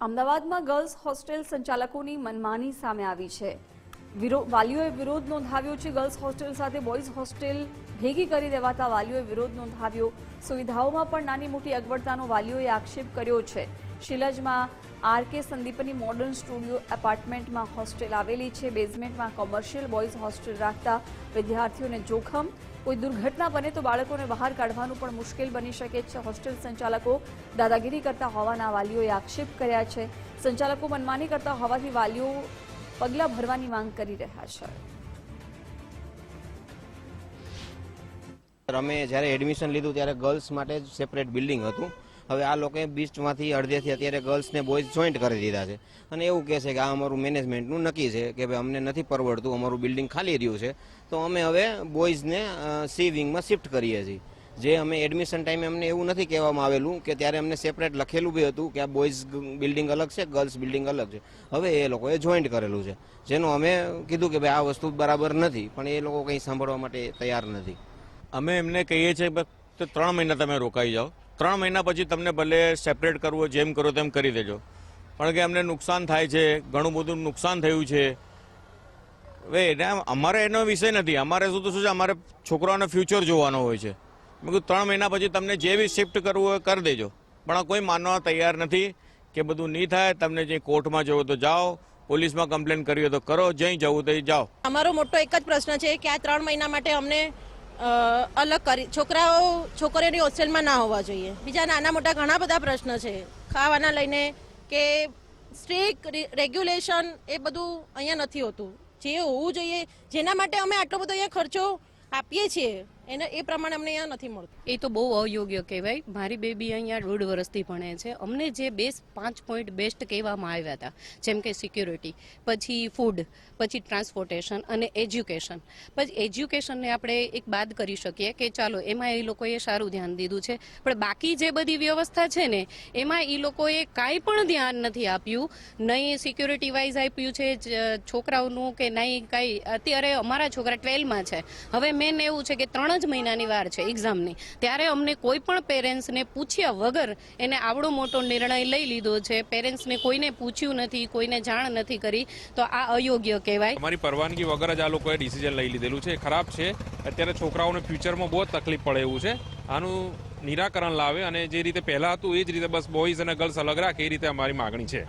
અમદાવાદમાં girls hostel સંચાલકોની મનમાની સામે આવી છે. વાલીઓએ વિરોધ નોંધાવ્યો છે. ગર્લ્સ હોસ્ટેલ સાથે બોયઝ હોસ્ટેલ ભેગી કરી દેવાતા વાલીઓએ વિરોધ નોંધાવ્યો. સુવિધાઓમાં પણ નાની મોટી અગવડતાનો વાલીઓએ આક્ષેપ કર્યો છે. શિલજમાં આર કે સંદીપની મોડર્ન સ્ટુડિયો એપાર્ટમેન્ટમાં હોસ્ટેલ આવેલી છે. બેઝમેન્ટમાં કોમર્શિયલ બોયઝ હોસ્ટેલ રાખતા વિદ્યાર્થીઓને જોખમ. કોઈ દુર્ઘટના બને તો બાળકોને બહાર કાઢવાનું પણ મુશ્કેલ બની શકે છે. હોસ્ટેલ સંચાલકો દાદાગીરી કરતા હોવાના વાલીઓએ આક્ષેપ કર્યા છે. સંચાલકો મનમાની કરતા હોવાથી વાલીઓ પગલાં ભરવાની માંગ કરી રહ્યા છે. અમે જ્યારે એડમિશન લીધું ત્યારે ગર્લ્સ માટે જ સેપરેટ બિલ્ડિંગ હતું. હવે આ લોકોએ બીચમાંથી અડધેથી અત્યારે ગર્લ્સને બોયઝ જોઈન્ટ કરી દીધા છે. અને એવું કહે છે કે આ અમારું મેનેજમેન્ટનું નક્કી છે કે ભાઈ અમને નથી પરવડતું, અમારું બિલ્ડિંગ ખાલી રહ્યું છે. તો અમે હવે બોયઝને સી વિંગમાં શિફ્ટ કરીએ છીએ. જે અમે એડમિશન ટાઈમે અમને એવું નથી કહેવામાં આવેલું કે ત્યારે અમને સેપરેટ લખેલું બી હતું કે આ બોયઝ બિલ્ડિંગ અલગ છે ગર્લ્સ બિલ્ડિંગ અલગ છે. હવે એ લોકોએ જોઈન્ટ કરેલું છે. જેનું અમે કીધું કે ભાઈ આ વસ્તુ બરાબર નથી, પણ એ લોકો કંઈ સાંભળવા માટે તૈયાર નથી. અમે એમને કહીએ છીએ તો, ત્રણ મહિના તમે રોકાઈ જાઓ. ત્રણ મહિના પછી તમને ભલે સેપરેટ કરવું જેમ કરો તેમ કરી દેજો. પણ કે અમને નુકસાન થાય છે, ઘણું બધું નુકસાન થયું છે. હવે એને અમારે એનો વિષય નથી. અમારે શું તો શું છે, અમારે છોકરાઓને ફ્યુચર જોવાનો હોય છે. મેં કીધું ત્રણ મહિના પછી તમને જે બી શિફ્ટ કરવું હોય કરી દેજો. પણ આ કોઈ માનવા તૈયાર નથી કે બધું નહીં થાય. તમને જે કોર્ટમાં જવું તો જાઓ, પોલીસમાં કમ્પ્લેન કરવી હોય તો કરો જઈ જવું તો જાઓ. અમારો મોટો એક જ પ્રશ્ન છે કે આ ત્રણ મહિના માટે અમને અલગ કરી છોકરાઓ, છોકરીઓની હોસ્ટેલમાં ના હોવા જોઈએ. બીજા નાના મોટા ઘણા બધા પ્રશ્ન છે. ખાવાના લઈને કે સ્ટ્રીક રેગ્યુલેશન એ બધું અહીંયા નથી હોતું. જે હોવું જોઈએ, જેના માટે અમે આટલો બધો અહીંયા ખર્ચો આપીએ છીએ એને એ પ્રમાણે અમને અહીંયા નથી મળતું. એ તો બહુ અયોગ્ય કહેવાય. મારી બેબી અહીંયા દોઢ વર્ષથી ભણે છે. અમને જે બેસ્ટ પાંચ પોઈન્ટ બેસ્ટ કહેવામાં આવ્યા હતા, જેમ કે સિક્યુરિટી પછી ફૂડ પછી ટ્રાન્સપોર્ટેશન અને એજ્યુકેશન પછી એજ્યુકેશનને આપણે એક બાદ કરી શકીએ કે ચાલો, એમાં એ લોકોએ સારું ધ્યાન દીધું છે. પણ બાકી જે બધી વ્યવસ્થા છે ને, એમાં એ લોકોએ કાંઈ પણ ધ્યાન નથી આપ્યું. નહીં સિક્યુરિટી વાઇઝ આપ્યું છે છોકરાઓનું કે નહીં કાંઈ. અત્યારે અમારા છોકરા ટ્વેલ્વમાં છે. હવે મેન એવું છે કે ત્રણ જ મહિનાની વાર છે એક્ઝામની ત્યારે અમને કોઈ પણ પેરેન્ટ્સને પૂછ્યા વગર એને આવડો મોટો નિર્ણય લઈ લીધો છે. પેરેન્ટ્સને કોઈને પૂછ્યું નથી કોઈને જાણ નથી કરી તો આ અયોગ્ય કહેવાય. અમારી પરવાનગી વગર જ આ લોકોએ ડિસિઝન લઈ લીધેલું છે. ખરાબ છે. અત્યારે છોકરાઓને ફ્યુચરમાં બહુ તકલીફ પડે એવું છે. આનું નિરાકરણ લાવે અને જે રીતે પહેલા હતું એ જ રીતે બસ બોયઝ અને ગર્લ્સ અલગ રાખે એ રીતે અમારી માગણી છે.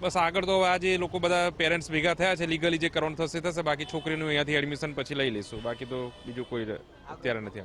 બસ આગળ તો આજે લોકો બધા પેરેન્ટ્સ ભેગા થયા છે લીગલી જે કરવાનું થશે થશે, બાકી છોકરીનું અહીંયાથી એડમિશન પછી લઈ લઈશું. બાકી તો બીજું કોઈ અત્યારે નથી